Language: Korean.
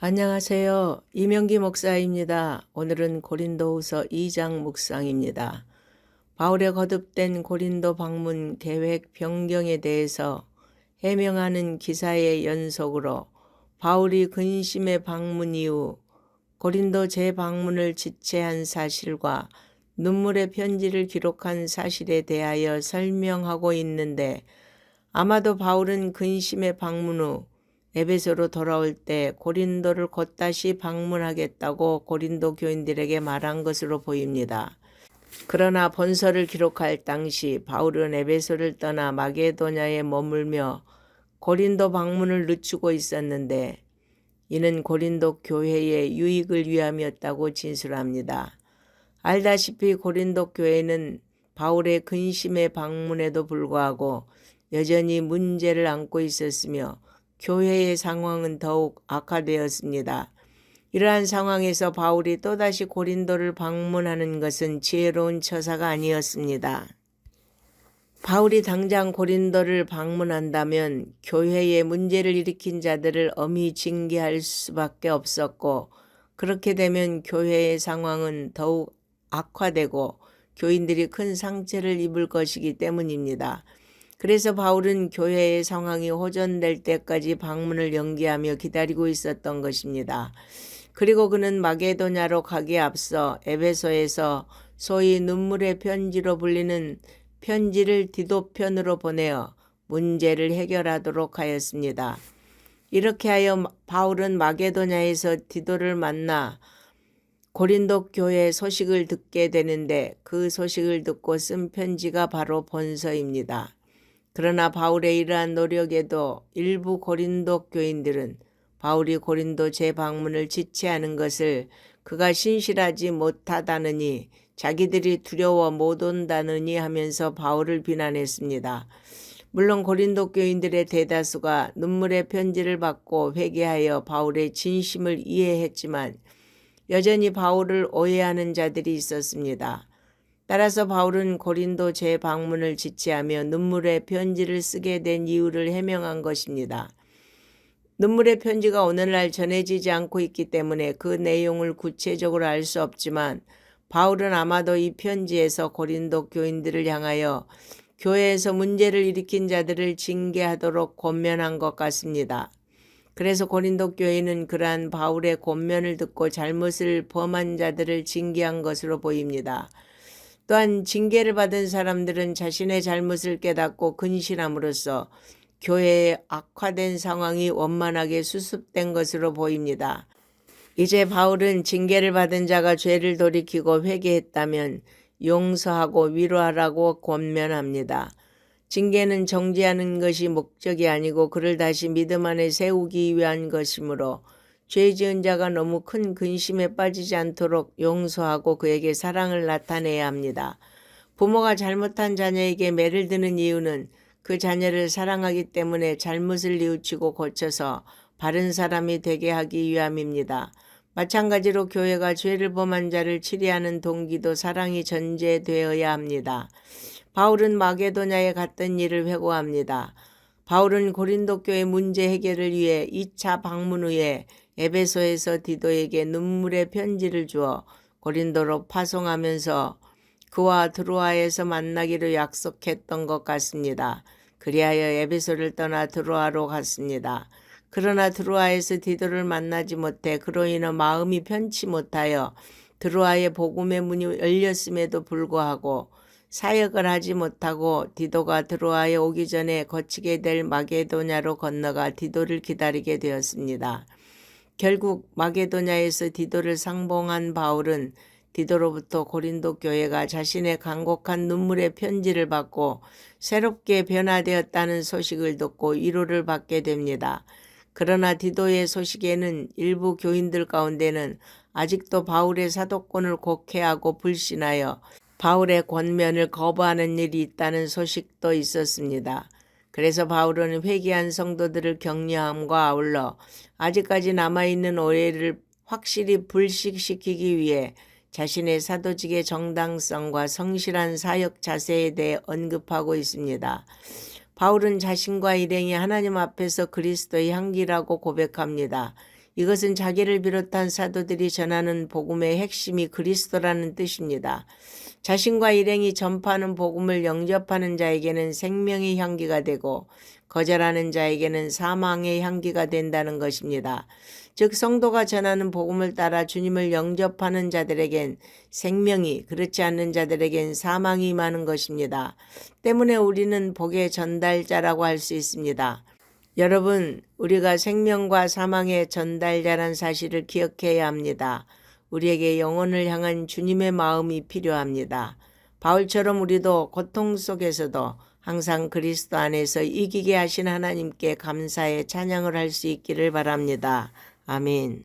안녕하세요. 이명기 목사입니다. 오늘은 고린도후서 2장 묵상입니다. 바울의 거듭된 고린도 방문 계획 변경에 대해서 해명하는 기사의 연속으로 바울이 근심의 방문 이후 고린도 재방문을 지체한 사실과 눈물의 편지를 기록한 사실에 대하여 설명하고 있는데 아마도 바울은 근심의 방문 후 에베소로 돌아올 때 고린도를 곧 다시 방문하겠다고 고린도 교인들에게 말한 것으로 보입니다. 그러나 본서를 기록할 당시 바울은 에베소를 떠나 마게도냐에 머물며 고린도 방문을 늦추고 있었는데 이는 고린도 교회의 유익을 위함이었다고 진술합니다. 알다시피 고린도 교회는 바울의 근심의 방문에도 불구하고 여전히 문제를 안고 있었으며 교회의 상황은 더욱 악화되었습니다. 이러한 상황에서 바울이 또다시 고린도를 방문하는 것은 지혜로운 처사가 아니었습니다. 바울이 당장 고린도를 방문한다면 교회에 문제를 일으킨 자들을 엄히 징계할 수밖에 없었고 그렇게 되면 교회의 상황은 더욱 악화되고 교인들이 큰 상처를 입을 것이기 때문입니다. 그래서 바울은 교회의 상황이 호전될 때까지 방문을 연기하며 기다리고 있었던 것입니다. 그리고 그는 마게도냐로 가기에 앞서 에베소에서 소위 눈물의 편지로 불리는 편지를 디도편으로 보내어 문제를 해결하도록 하였습니다. 이렇게 하여 바울은 마게도냐에서 디도를 만나 고린도 교회 소식을 듣게 되는데 그 소식을 듣고 쓴 편지가 바로 본서입니다. 그러나 바울의 이러한 노력에도 일부 고린도 교인들은 바울이 고린도 재방문을 지체하는 것을 그가 신실하지 못하다느니 자기들이 두려워 못 온다느니 하면서 바울을 비난했습니다. 물론 고린도 교인들의 대다수가 눈물의 편지를 받고 회개하여 바울의 진심을 이해했지만 여전히 바울을 오해하는 자들이 있었습니다. 따라서 바울은 고린도 재방문을 지체하며 눈물의 편지를 쓰게 된 이유를 해명한 것입니다. 눈물의 편지가 오늘날 전해지지 않고 있기 때문에 그 내용을 구체적으로 알 수 없지만 바울은 아마도 이 편지에서 고린도 교인들을 향하여 교회에서 문제를 일으킨 자들을 징계하도록 권면한 것 같습니다. 그래서 고린도 교회는 그러한 바울의 권면을 듣고 잘못을 범한 자들을 징계한 것으로 보입니다. 또한 징계를 받은 사람들은 자신의 잘못을 깨닫고 근실함으로써 교회의 악화된 상황이 원만하게 수습된 것으로 보입니다. 이제 바울은 징계를 받은 자가 죄를 돌이키고 회개했다면 용서하고 위로하라고 권면합니다. 징계는 정지하는 것이 목적이 아니고 그를 다시 믿음 안에 세우기 위한 것이므로 죄 지은 자가 너무 큰 근심에 빠지지 않도록 용서하고 그에게 사랑을 나타내야 합니다. 부모가 잘못한 자녀에게 매를 드는 이유는 그 자녀를 사랑하기 때문에 잘못을 뉘우치고 고쳐서 바른 사람이 되게 하기 위함입니다. 마찬가지로 교회가 죄를 범한 자를 치리하는 동기도 사랑이 전제되어야 합니다. 바울은 마게도냐에 갔던 일을 회고합니다. 바울은 고린도 교회 문제 해결을 위해 2차 방문 후에 에베소에서 디도에게 눈물의 편지를 주어 고린도로 파송하면서 그와 드로아에서 만나기로 약속했던 것 같습니다. 그리하여 에베소를 떠나 드로아로 갔습니다. 그러나 드로아에서 디도를 만나지 못해 그로 인해 마음이 편치 못하여 드로아의 복음의 문이 열렸음에도 불구하고 사역을 하지 못하고 디도가 드로아에 오기 전에 거치게 될 마게도냐로 건너가 디도를 기다리게 되었습니다. 결국 마게도냐에서 디도를 상봉한 바울은 디도로부터 고린도 교회가 자신의 간곡한 눈물의 편지를 받고 새롭게 변화되었다는 소식을 듣고 위로를 받게 됩니다. 그러나 디도의 소식에는 일부 교인들 가운데는 아직도 바울의 사도권을 곡해하고 불신하여 바울의 권면을 거부하는 일이 있다는 소식도 있었습니다. 그래서 바울은 회개한 성도들을 격려함과 아울러 아직까지 남아있는 오해를 확실히 불식시키기 위해 자신의 사도직의 정당성과 성실한 사역 자세에 대해 언급하고 있습니다. 바울은 자신과 일행이 하나님 앞에서 그리스도의 향기라고 고백합니다. 이것은 자기를 비롯한 사도들이 전하는 복음의 핵심이 그리스도라는 뜻입니다. 자신과 일행이 전파하는 복음을 영접하는 자에게는 생명의 향기가 되고 거절하는 자에게는 사망의 향기가 된다는 것입니다. 즉 성도가 전하는 복음을 따라 주님을 영접하는 자들에겐 생명이 그렇지 않는 자들에겐 사망이 많은 것입니다. 때문에 우리는 복의 전달자라고 할 수 있습니다. 여러분, 우리가 생명과 사망의 전달자란 사실을 기억해야 합니다. 우리에게 영혼을 향한 주님의 마음이 필요합니다. 바울처럼 우리도 고통 속에서도 항상 그리스도 안에서 이기게 하신 하나님께 감사의 찬양을 할 수 있기를 바랍니다. 아멘.